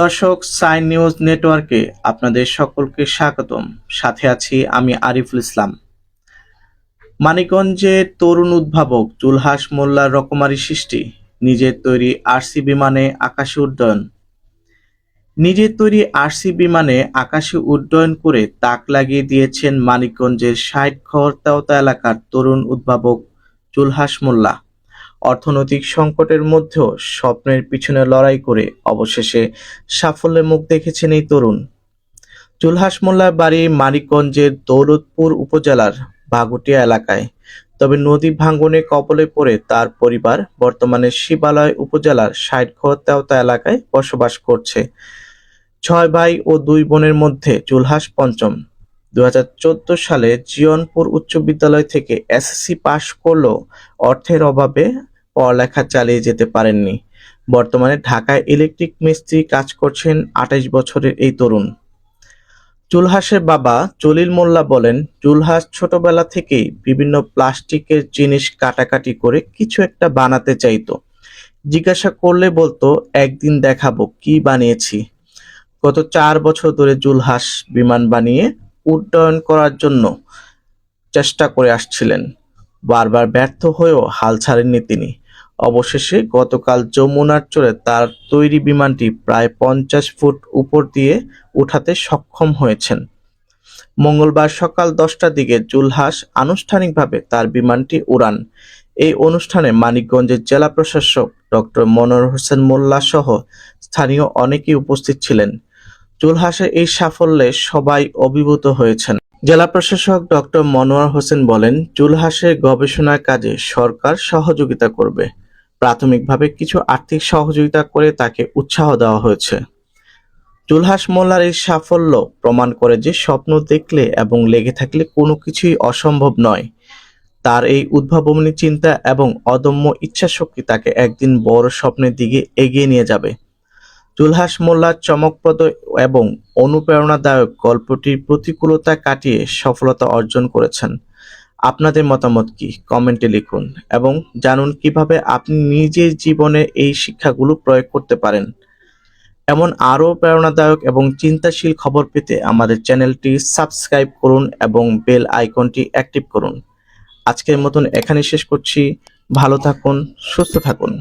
দর্শক, sign news নেটওয়ার্কে আপনাদের সকলকে স্বাগতম। সাথে আছি আমি আরিফুল ইসলাম। মানিকগঞ্জে তরুণ উদ্ভাবক জুলহাস মোল্লার রকমারি সৃষ্টি, নিজের তৈরি আরসি বিমানে আকাশে উড্ডয়ন। নিজের তৈরি আরসি বিমানে আকাশে উড্ডয়ন করে তাক লাগিয়ে দিয়েছেন মানিকগঞ্জের ষাট খড়তাওতা এলাকার তরুণ উদ্ভাবক জুলহাস মোল্লা। অর্থনৈতিক সংকটের মধ্যেও স্বপ্নের পিছনে লড়াই করে অবশেষে সাফল্যের মুখ দেখেছেন এই তরুণ। জুলহাস মোল্লার বাড়ি মানিকগঞ্জের দৌলতপুর উপজেলার বাগুটিয়া এলাকায়। তবে নদী ভাঙ্গনে কবলে পড়ে তার পরিবার বর্তমানে শিবালয় উপজেলার ষাটঘর তেওতা এলাকায় বসবাস করছে। ছয় ভাই ও দুই বোনের মধ্যে জুলহাস পঞ্চম। দুই হাজার চোদ্দ সালে জিয়নপুর উচ্চ বিদ্যালয় থেকে এসএসসি পাশ করলেও অর্থের অভাবে পড়ালেখা চালিয়ে যেতে পারেননি। বর্তমানে ঢাকায় ইলেকট্রিক মিস্ত্রি কাজ করছেন আঠাইশ বছরের এই তরুণ। জুলহাসের বাবা জলিল মোল্লা বলেন জুলহাস ছোটবেলা থেকেই বিভিন্ন প্লাস্টিকের জিনিস কাটাকাটি করে কিছু একটা বানাতে চাইতো। জিজ্ঞাসা করলে বলতো, একদিন দেখাবো কি বানিয়েছি? গত চার বছর ধরে জুলহাস বিমান বানিয়ে উড্ডয়ন করার জন্য চেষ্টা করে আসছিলেন। বারবার ব্যর্থ হয়েও হাল ছাড়েননি তিনি। অবশেষে গতকাল যমুনার চরে তার তৈরি বিমানটি প্রায় পঞ্চাশ ফুট উপর দিয়ে উঠাতে সক্ষম হয়েছেন। মঙ্গলবার সকাল দশটার দিকে জুলহাস আনুষ্ঠানিকভাবে তার বিমানটি উড়ান। এই অনুষ্ঠানে মানিকগঞ্জের জেলা প্রশাসক ডক্টর মনোয়ার হোসেন মোল্লা সহ স্থানীয় অনেকেই উপস্থিত ছিলেন। জুলহাসের এই সাফল্যে সবাই অভিভূত হয়েছেন। জেলা প্রশাসক ডক্টর মনোয়ার হোসেন বলেন, জুলহাসের গবেষণার কাজে সরকার সহযোগিতা করবে। প্রাথমিকভাবে কিছু আর্থিক সহযোগিতা করে তাকে উৎসাহ দেওয়া হয়েছে। জুলহাস মোল্লার এই সাফল্য প্রমাণ করে যে স্বপ্ন দেখলে এবং লেগে থাকলে কোনো কিছুই অসম্ভব নয়। তার এই উদ্ভাবনী চিন্তা এবং অদম্য ইচ্ছাশক্তি তাকে একদিন বড় স্বপ্নের দিকে এগিয়ে নিয়ে যাবে। জুলহাস মোল্লার চমকপ্রদ এবং অনুপ্রেরণাদায়ক গল্পটির প্রতিকূলতা কাটিয়ে সফলতা অর্জন করেছেন। আপনাদের মতামত কি? কমেন্টে লিখুন এবং জানুন কীভাবে আপনি নিজের জীবনে এই শিক্ষাগুলো প্রয়োগ করতে পারেন। এমন আরও প্রেরণাদায়ক এবং চিন্তাশীল খবর পেতে আমাদের চ্যানেলটি সাবস্ক্রাইব করুন এবং বেল আইকনটি অ্যাক্টিভ করুন। আজকের মতন এখানে শেষ করছি। ভালো থাকুন, সুস্থ থাকুন।